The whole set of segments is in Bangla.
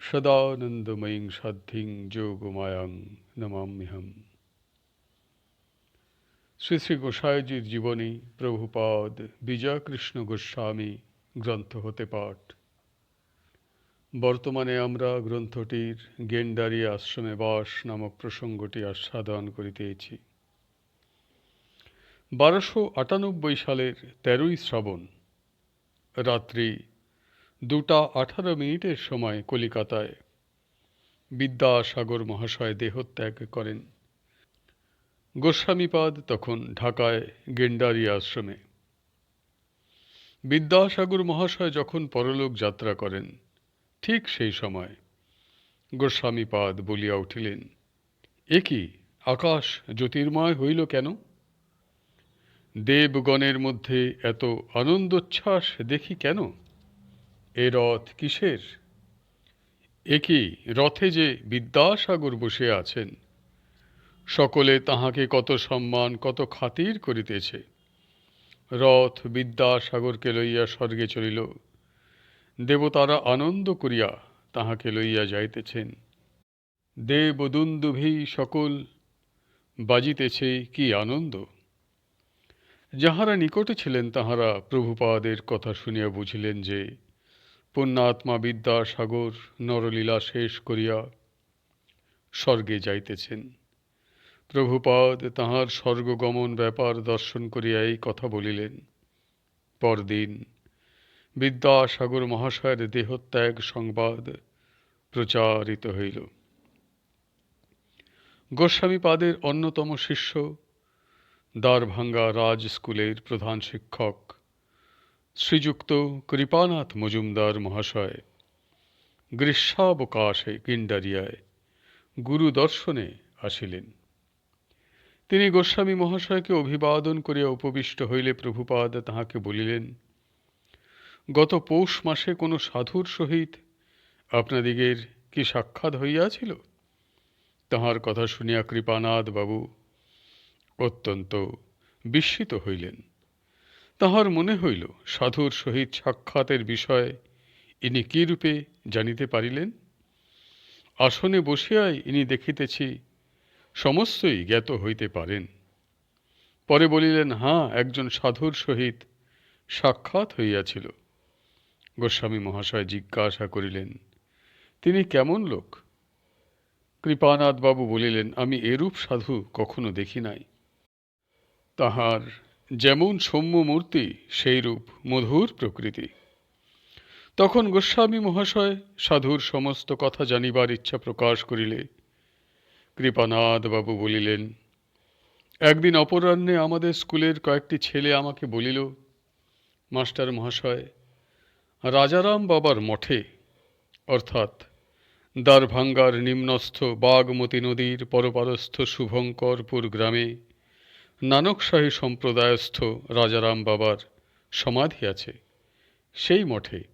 সদানন্দময়ীং সাধ্যিং যোগমায়াং নমাম্যহম। শ্রী শ্রী গোসাইজির জীবনী প্রভুপাদ বিজয়কৃষ্ণ গোস্বামী গ্রন্থ হতে পাঠ। বর্তমানে আমরা গ্রন্থটির গেন্ডারি আশ্রমে বাস নামক প্রসঙ্গটি আস্বাদন করিতেছি। বারোশো আটানব্বই সালের তেরোই শ্রাবণ, রাত্রি দুটা আঠারো মিনিটের সময় কলিকাতায়। বিদ্যাসাগর মহাশয় দেহত্যাগ করেন। গোস্বামীপাদ তখন ঢাকায় গেন্ডারি আশ্রমে। বিদ্যাসাগর মহাশয় যখন পরলোক যাত্রা করেন, ঠিক সেই সময় গোস্বামীপাদ বলিয়া উঠিলেন, এ কি, আকাশ জ্যোতির্ময় হইল কেন? দেবগণের মধ্যে এত আনন্দোচ্ছ্বাস দেখি কেন? এ রথ কিসের? একই রথে যে বিদ্যাসাগর বসে আছেন? সকলে তাহাকে কত সম্মান, কত খাতির করিতেছে। রথ বিদ্যাসাগরকে লইয়া স্বর্গে চলিল। দেবতারা আনন্দ করিয়া তাহাকে লইয়া যাইতেছেন। দেবদুন্দুভি সকল বাজিতেছে কি আনন্দ? যাহারা নিকটে ছিলেন তাহারা প্রভুপাদের কথা শুনিয়া বুঝিলেন যে পুণ্যাত্মা বিদ্যাসাগর নরলীলা শেষ করিয়া স্বর্গে যাইতেছেন। প্রভুপাদ তাহার স্বর্গগমন ব্যাপার দর্শন করিয়া এই কথা বলিলেন। পরদিন বিদ্যাসাগর মহাশয়ের দেহত্যাগ সংবাদ প্রচারিত হইল। গোস্বামীপাদের অন্যতম শিষ্য দ্বারভাঙ্গা রাজ স্কুলের প্রধান শিক্ষক শ্রীযুক্ত কৃপানাথ মজুমদার মহাশয়, গ্রীষ্মাবকাশে কিন্ডারিয়ায় গুরু দর্শনে আসিলেন। তিনি গোস্বামী মহাশয়কে অভিবাদন করিয়া উপবিষ্ট হইলে প্রভুপাদ তাহাকে বলিলেন, গত পৌষ মাসে কোনো সাধুর সহিত আপনাদিগের কি সাক্ষাৎ হইয়াছিল? তাহার কথা শুনিয়া কৃপানাথ বাবু অত্যন্ত বিস্মিত হইলেন। তাহার মনে হইল, সাধুর সহিত সাক্ষাতের বিষয় ইনি কি রূপে জানিতে পারিলেন? আসনে বসিয়াই ইনি দেখিতেছি, সমস্তই জ্ঞাত হইতে পারেন। পরে বলিলেন, হাঁ, একজন সাধুর সহিত সাক্ষাৎ হইয়াছিল। গোস্বামী মহাশয় জিজ্ঞাসা করিলেন, তিনি কেমন লোক? কৃপানাথবাবু বলিলেন, আমি এরূপ সাধু কখনো দেখি নাই। তাহার যেমন সৌম্য মূর্তি, সেইরূপ মধুর প্রকৃতি। তখন গোস্বামী মহাশয় সাধুর সমস্ত কথা জানিবার ইচ্ছা প্রকাশ করিলে। কৃপানাথ বাবু বলিলেন, একদিন অপরাহ্নে আমাদের স্কুলের কয়েকটি ছেলে আমাকে বলিল, মাস্টার মহাশয়, রাজারাম বাবার মঠে, অর্থাৎ দ্বারভাঙ্গার নিম্নস্থ বাগমতী নদীর পরপারস্থ শুভঙ্করপুর গ্রামে নানকশাহী সম্প্রদায়স্থ রাজারাম বাবার সমাধি আছে। সেই মঠে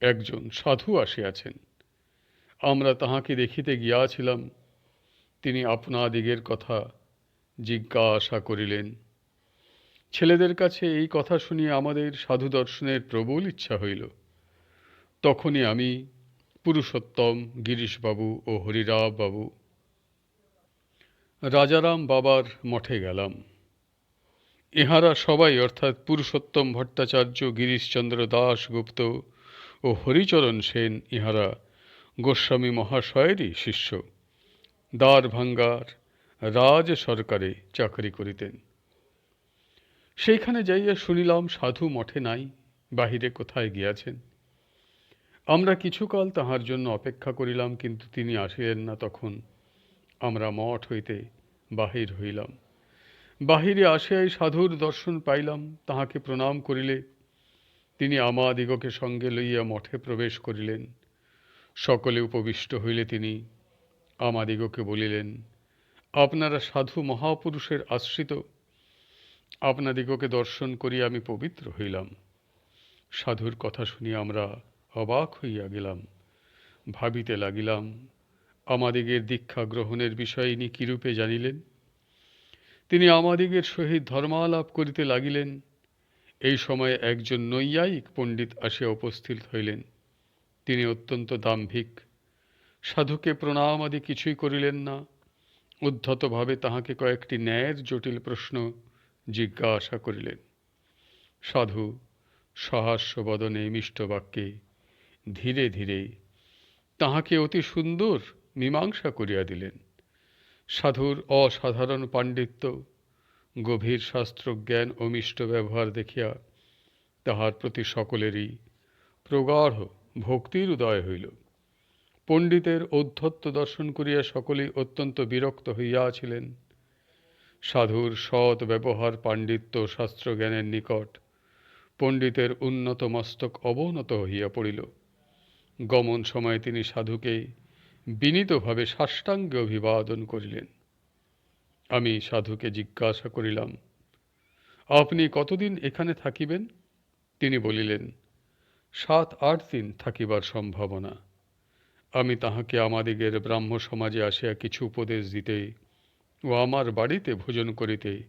একজন সাধু আসিয়াছেন। আমরা তাহাকে দেখিতে গিয়াছিলাম। তিনি আপনাদিগের কথা জিজ্ঞাসা করিলেন, ছেলেদের কাছে এই কথা শুনিয়ে আমাদের সাধু দর্শনের প্রবল ইচ্ছা হইল। তখনই আমি পুরুষোত্তম গিরিশবাবু ও হরিরাব বাবু রাজারাম বাবার মঠে গেলাম। ইহারা সবাই অর্থাৎ পুরুষোত্তম ভট্টাচার্য, গিরিশচন্দ্র দাশগুপ্ত ও হরিচরণ সেন ইহারা গোস্বামী মহাশয়েরই শিষ্য। দ্বারভাঙ্গার রাজ সরকারে চাকরি করিতেন। সেইখানে যাইয়া শুনিলাম সাধু মঠে নাই, বাহিরে কোথায় গিয়াছেন? আমরা কিছুকাল তাহার জন্য অপেক্ষা করিলাম, কিন্তু তিনি আসিলেন না, তখন আমরা মঠ হইতে বাহির হইলাম। বাহিরে আসিয়াই সাধুর দর্শন পাইলাম, তাহাকে প্রণাম করিলে। তিনি আমাদিগকে সঙ্গে লইয়া মঠে প্রবেশ করিলেন। সকলে উপবিষ্ট হইলে তিনি আমাদিগকে বলিলেন, আপনারা সাধু মহাপুরুষের আশ্রিত। আপনাদিগকে দর্শন করিয়া আমি পবিত্র হইলাম। সাধুর কথা শুনিয়া আমরা অবাক হইয়া গেলাম। ভাবিতে লাগিলাম, আমাদিগের দীক্ষা গ্রহণের বিষয়ে ইনি কীরূপে জানিলেন? তিনি আমাদিগের সহিত ধর্মালাপ করিতে লাগিলেন। এই সময়ে একজন নৈয়ায়িক পণ্ডিত আসিয়া উপস্থিত হইলেন। তিনি অত্যন্ত দাম্ভিক। সাধুকে প্রণাম আদি কিছুই করিলেন না। উদ্ধতভাবে তাহাকে কয়েকটি ন্যায়ের জটিল প্রশ্ন জিজ্ঞাসা করিলেন। সাধু, সহাস্য বদনে মিষ্ট বাক্যে ধীরে ধীরে তাহাকে অতি সুন্দর মীমাংসা করিয়া দিলেন। সাধুর অসাধারণ পাণ্ডিত্য, গভীর শাস্ত্রজ্ঞান ও মিষ্ট ব্যবহার দেখিয়া তাহার প্রতি সকলেরই প্রগাঢ় ভক্তির উদয় হইল। পণ্ডিতের ঔদ্ধত্য দর্শন করিয়া সকলেই অত্যন্ত বিরক্ত হইয়াছিলেন সাধুর সৎ ব্যবহার পাণ্ডিত্য শাস্ত্রজ্ঞানের নিকট পণ্ডিতের উন্নত মস্তক অবনত হইয়া পড়িল। গমন সময়ে তিনি সাধুকে বিনীতভাবে সাষ্টাঙ্গে অভিবাদন করিলেন। আমি সাধুকে জিজ্ঞাসা করিলাম, আপনি কতদিন এখানে থাকিবেন? তিনি বলিলেন, সাত আট দিন থাকিবার সম্ভাবনা। আমি তাহাকে আমাদিগের ব্রাহ্ম সমাজে আসিয়া কিছু উপদেশ দিতে ও আমার বাড়িতে ভোজন করিতে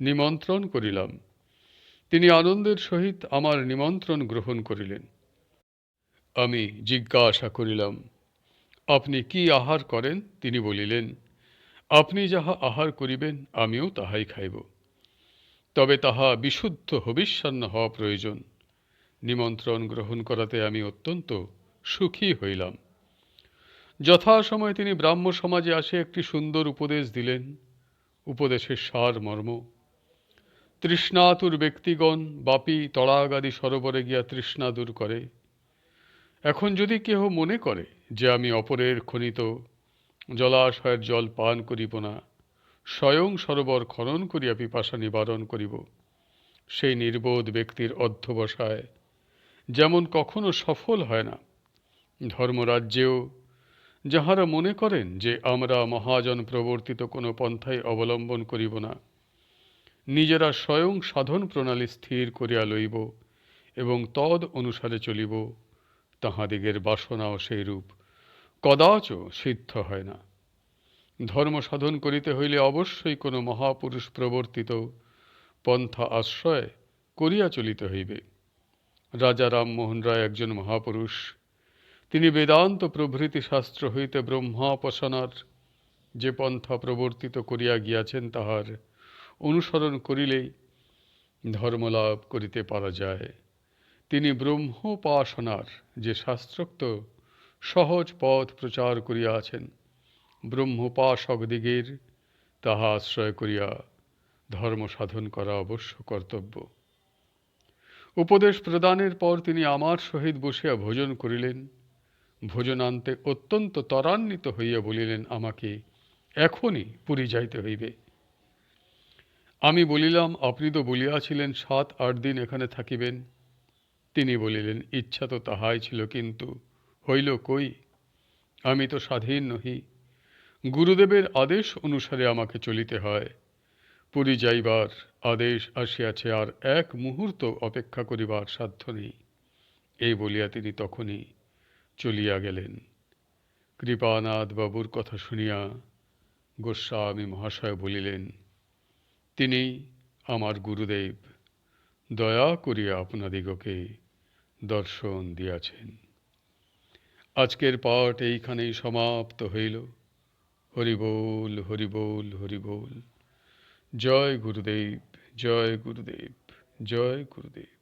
নিমন্ত্রণ করিলাম। তিনি আনন্দের সহিত আমার নিমন্ত্রণ গ্রহণ করিলেন। আমি জিজ্ঞাসা করিলাম আপনি কি আহার করেন? তিনি বলিলেন, আপনি যাহা আহার করিবেন, আমিও তাহাই খাইব। তবে তাহা বিশুদ্ধ হবিষ্যান্ন হওয়া প্রয়োজন। নিমন্ত্রণ গ্রহণ করাতে আমি অত্যন্ত সুখী হইলাম। যথাসময়ে তিনি ব্রাহ্ম সমাজে আসে একটি সুন্দর উপদেশ দিলেন। উপদেশের সার মর্ম। তৃষ্ণাতুর ব্যক্তিগণ বাপি তড়াগাদি সরোবরে গিয়া তৃষ্ণা দূর করে। এখন যদি কেহ মনে করে যে আমি অপরের খনিত, জলাশয়ের জল পান করিব না, স্বয়ং সরোবর খনন করিয়া পিপাসা নিবারণ করিব, সেই নির্বোধ ব্যক্তির অধ্যবসায় যেমন কখনো সফল হয় না, ধর্মরাজ্যেও যাহারা মনে করেন যে আমরা মহাজন প্রবর্তিত কোনো পন্থাই অবলম্বন করিব না, নিজেরা স্বয়ং সাধন প্রণালী স্থির করিয়া লইব এবং তদ অনুসারে চলিব। তাহাদিগের বাসনাও সেই রূপ কদাচ সিদ্ধ হয় না। ধর্ম সাধন করিতে হইলে অবশ্যই কোনো মহাপুরুষ প্রবর্তিত পন্থা আশ্রয় করিয়া চলিতে হইবে। রাজা রামমোহন রায় একজন মহাপুরুষ। তিনি বেদান্ত প্রভৃতি শাস্ত্র হইতে ব্রহ্মাপসনার যে পন্থা প্রবর্তিত করিয়া গিয়াছেন তাহার অনুসরণ করিলেই ধর্মলাভ করিতে পারা যায়। তিনি ব্রহ্মোপাসনার যে শাস্ত্রোক্ত সহজ পথ প্রচার করিয়াছেন ব্রহ্মোপাসকদিগের তাহা আশ্রয় করিয়া ধর্ম সাধন করা অবশ্য কর্তব্য। উপদেশ প্রদানের পর তিনি আমার সহিত বসিয়া ভোজন করিলেন। ভোজনান্তে অত্যন্ত ত্বরান্বিত হইয়া বলিলেন, আমাকে এখনই পুরী যাইতে হইবে। আমি বলিলাম, আপনি তো বলিয়াছিলেন, সাত আট দিন এখানে থাকিবেন। তিনি বলিলেন, ইচ্ছা তো তাহাই ছিল, কিন্তু হইল কই? আমি তো স্বাধীন নহি। গুরুদেবের আদেশ অনুসারে আমাকে চলিতে হয়। পুরী যাইবার আদেশ আসিয়াছে, আর এক মুহূর্ত অপেক্ষা করিবার সাধ্য নেই। এই বলিয়া তিনি তখনই চলিয়া গেলেন। কৃপানাথ বাবুর কথা শুনিয়া গোস্বামী মহাশয় বলিলেন, তিনি আমার গুরুদেব। দয়া করিয়া আপনাদিগকে দর্শন দিয়াছেন। আজকের পাঠ এইখানেই সমাপ্ত হইল। হরিবোল হরিবোল হরিবোল জয় গুরুদেব জয় গুরুদেব জয় গুরুদেব।